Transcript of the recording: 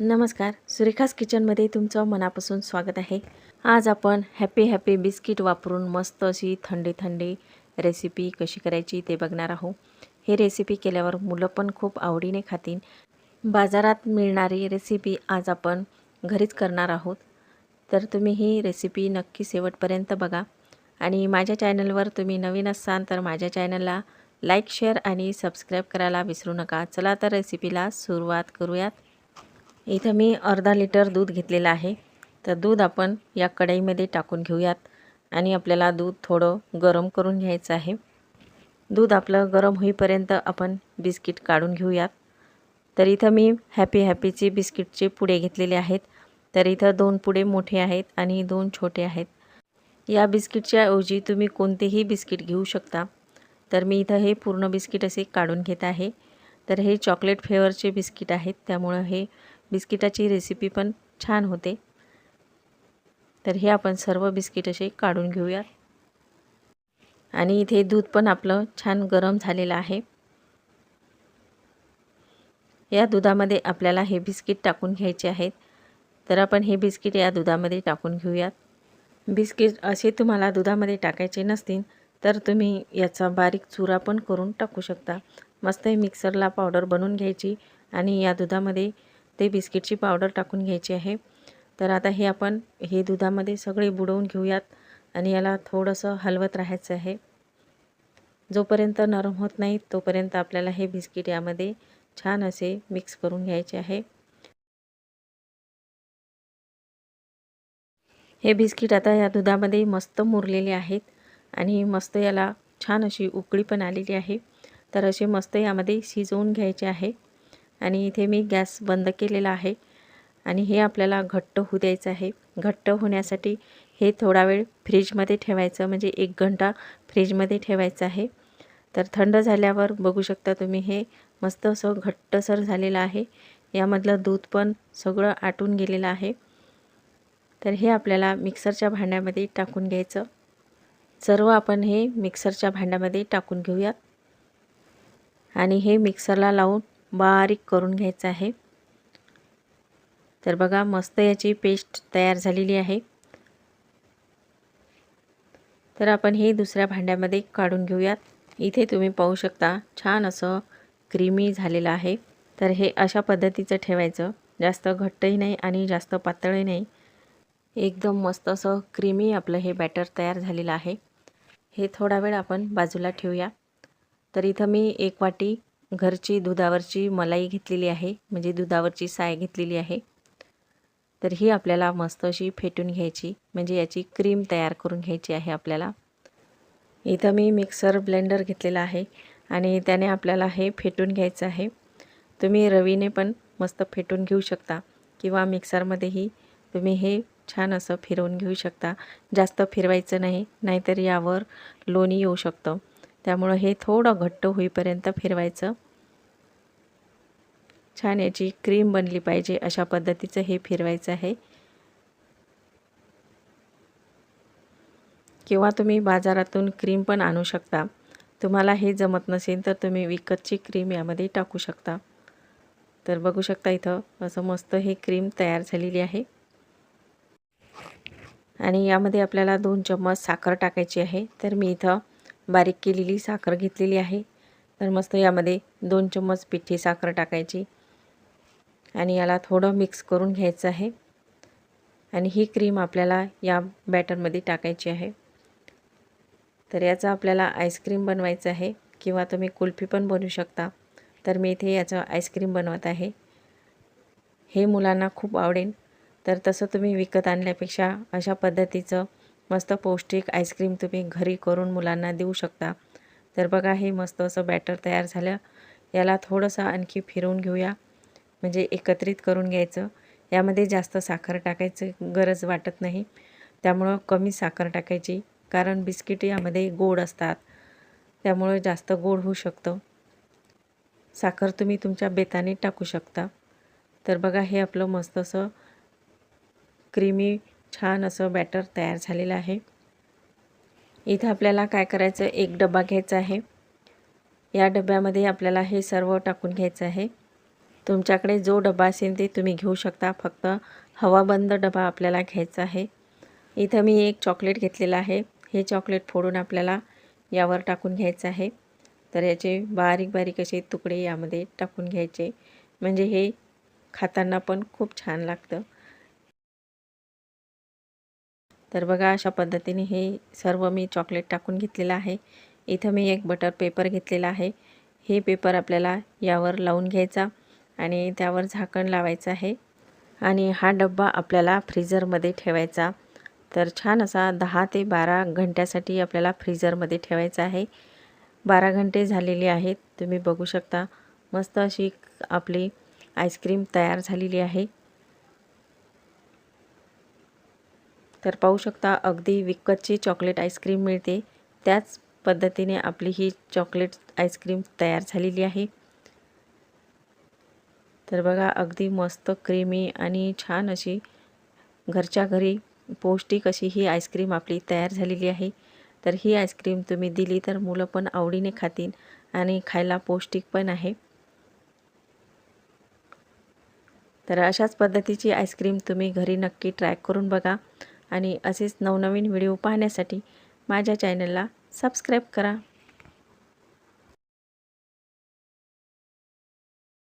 नमस्कार. सुरेखास किचनमध्ये तुमचं मनापासून स्वागत आहे. आज आपण हॅपी हॅपी बिस्किट वापरून मस्त अशी थंडी थंडी रेसिपी कशी करायची ते बघणार आहोत. हे रेसिपी केल्यावर मुलं पण खूप आवडीने खातील. बाजारात मिळणारी रेसिपी आज आपण घरीच करणार आहोत. तर तुम्ही ही रेसिपी नक्की शेवटपर्यंत बघा. आणि माझ्या चॅनलवर तुम्ही नवीन असाल तर माझ्या चॅनलला लाईक शेअर आणि सबस्क्राईब करायला विसरू नका. चला तर रेसिपीला सुरुवात करूयात. इथं मी अर्धा लिटर दूध घेतलेलं आहे. तर दूध आपण या कढईमध्ये टाकून घेऊयात आणि आपल्याला दूध थोडं गरम करून घ्यायचं आहे. दूध आपलं गरम होईपर्यंत आपण बिस्किट काढून घेऊयात. तर इथं मी हॅपी हॅपीचे बिस्किटचे पुडे घेतलेले आहेत. तर इथं दोन पुडे मोठे आहेत आणि दोन छोटे आहेत. या बिस्किटच्या ऐवजी तुम्ही कोणतेही बिस्किट घेऊ शकता. तर मी इथं हे पूर्ण बिस्किट असे काढून घेत आहे. तर हे चॉकलेट फ्लेवरचे बिस्किट आहेत. त्यामुळं हे बिस्किटाची रेसिपी पण छान होते. तर हे आपण सर्व बिस्किट असे काढून घेऊयात. आणि इथे दूध पण आपलं छान गरम झालेलं आहे. या दुधामध्ये आपल्याला हे बिस्किट टाकून घ्यायचे आहेत. तर आपण हे बिस्किट या दुधामध्ये टाकून घेऊयात. बिस्किट असे तुम्हाला दुधामध्ये टाकायचे नसतील तर तुम्ही याचा बारीक चुरा पण करून टाकू शकता. मस्त मिक्सरला पावडर बनवून घ्यायची आणि या दुधामध्ये ते बिस्किटची पावडर टाकून घ्यायची आहे. तर आता हे आपण हे दुधामध्ये सगळे बुडवून घेऊयात आणि याला थोडंसं हलवत राहायचं आहे. जोपर्यंत नरम होत नाही तोपर्यंत आपल्याला हे बिस्किट यामध्ये छान असे मिक्स करून घ्यायचे आहे. हे बिस्किट आता या दुधामध्ये मस्त मुरलेले आहेत आणि मस्त याला छान अशी उकळी पण आलेली आहे. तर असे मस्त यामध्ये शिजवून घ्यायचे आहे. आणि इथे मी गॅस बंद केलेला आहे. आणि हे आपल्याला घट्ट होऊ द्यायचं आहे. घट्ट होण्यासाठी हे थोडा वेळ फ्रीजमध्ये ठेवायचं म्हणजे एक घंटा फ्रीजमध्ये ठेवायचं आहे. तर थंड झाल्यावर बघू शकता तुम्ही हे मस्त असं घट्टसर झालेलं आहे. यामधलं दूध पण सगळं आटून गेलेलं आहे. तर हे आपल्याला मिक्सरच्या भांड्यामध्ये टाकून घ्यायचं. सर्व आपण हे मिक्सरच्या भांड्यामध्ये टाकून घेऊयात. आणि हे मिक्सरला लावून बारीक करून घ्यायचं आहे. तर बघा मस्त याची पेस्ट तयार झालेली आहे. तर आपण हे दुसऱ्या भांड्यामध्ये काढून घेऊयात. इथे तुम्ही पाहू शकता छान असं क्रीमी झालेलं आहे. तर हे अशा पद्धतीचं ठेवायचं. जास्त घट्टही नाही आणि जास्त पातळही नाही. एकदम मस्त असं क्रीमी आपलं हे बॅटर तयार झालेलं आहे. हे थोडा वेळ आपण बाजूला ठेवूया. तर इथं मी एक वाटी घरची दुधावरची मलाई घेतलेली आहे म्हणजे दुधावरची साय घेतलेली आहे. तर ही आपल्याला मस्त अशी फेटून घ्यायची म्हणजे याची क्रीम तयार करून घ्यायची आहे आपल्याला. इथं मी मिक्सर ब्लेंडर घेतलेला आहे आणि त्याने आपल्याला हे फेटून घ्यायचं आहे. तुम्ही रवीने पण मस्त फेटून घेऊ शकता किंवा मिक्सरमध्येही तुम्ही हे छान असं फिरवून घेऊ शकता. जास्त फिरवायचं नाही नाहीतर यावर लोणी येऊ शकतं. त्यामुळं हे थोडं घट्ट होईपर्यंत फिरवायचं. छान याची क्रीम बनली पाहिजे अशा पद्धतीचं हे फिरवायचं आहे. किंवा तुम्ही बाजारातून क्रीम पण आणू शकता. तुम्हाला हे जमत नसेल तर तुम्ही विकतची क्रीम यामध्ये टाकू शकता. तर बघू शकता इथं असं मस्त हे क्रीम तयार झालेली आहे. आणि यामध्ये आपल्याला दोन चम्मच साखर टाकायची आहे. तर मी इथं बारीक केलेली साखर घेतलेली आहे. तर मस्त यामध्ये दोन चम्मच पिठी साखर टाकायची. आणि याला थोडं मिक्स करून घ्यायचं आहे. आणि ही क्रीम आपल्याला या बॅटरमध्ये टाकायची आहे. तर याचं आपल्याला आईस्क्रीम बनवायचं आहे. किंवा तुम्ही कुल्फी पण बनवू शकता. तर मी इथे याचं आईस्क्रीम बनवत आहे. हे मुलांना खूप आवडेल. तर तसं तुम्ही विकत आणल्यापेक्षा अशा पद्धतीचं मस्त पौष्टिक आईस्क्रीम तुम्ही घरी करून मुलांना देऊ शकता. तर बघा हे मस्त असं बॅटर तयार झालं. याला थोडंसं आणखी फिरवून घेऊया. म्हणजे एकत्रित करून घ्यायचं. यामध्ये जास्त साखर टाकायचं गरज वाटत नाही. त्यामुळं कमी साखर टाकायची कारण बिस्किट यामध्ये गोड असतात. त्यामुळं जास्त गोड होऊ शकतं. साखर तुम्ही तुमच्या बेताने टाकू शकता. तर बघा हे आपलं मस्त असं क्रीमी छान असं बॅटर तयार झालेलं आहे. इथं आपल्याला काय करायचं? एक डबा घ्यायचा आहे. या डब्यामध्ये आपल्याला हे सर्व टाकून घ्यायचं आहे. तुमच्याकडे जो डबा असेल ते तुम्ही घेऊ शकता. फक्त हवाबंद डबा आपल्याला घ्यायचा आहे. इथं मी एक चॉकलेट घेतलेलं आहे. हे चॉकलेट फोडून आपल्याला यावर टाकून घ्यायचं आहे. तर याचे बारीक बारीक असे तुकडे यामध्ये टाकून घ्यायचे. म्हणजे हे खाताना पण खूप छान लागतं. तर बघा अशा पद्धतीने हे सर्व मी चॉकलेट टाकून घेतलेलं आहे. इथं मी एक बटर पेपर घेतलेला आहे. हे पेपर आपल्याला यावर लावून घ्यायचा आणि त्यावर झाकण लावायचं आहे. आणि हा डब्बा आपल्याला फ्रीजरमध्ये ठेवायचा. तर छान असा दहा ते बारा घंट्यासाठी आपल्याला फ्रीजरमध्ये ठेवायचा आहे. बारा घंटे झालेले आहेत. तुम्ही बघू शकता मस्त अशी आपली आईस्क्रीम तयार झालेली आहे. तर पाहू शकता अगदी विकतची चॉकलेट आईस्क्रीम मिळते. त्याच पद्धतीने आपली ही चॉकलेट आईस्क्रीम तयार झालेली आहे. तर बघा अगदी मस्त क्रीमी आणि छान अशी घरच्या घरी पौष्टिक अशी ही आईस्क्रीम आपली तयार झालेली आहे. तर ही आईस्क्रीम तुम्ही दिली तर मुलं पण आवडीने खातील आणि खायला पौष्टिक पण आहे. तर अशाच पद्धतीची आईस्क्रीम तुम्ही घरी नक्की ट्राय करून बघा. आणि असेच नवनवीन व्हिडिओ पाहण्यासाठी माझ्या चॅनलला सबस्क्राईब करा.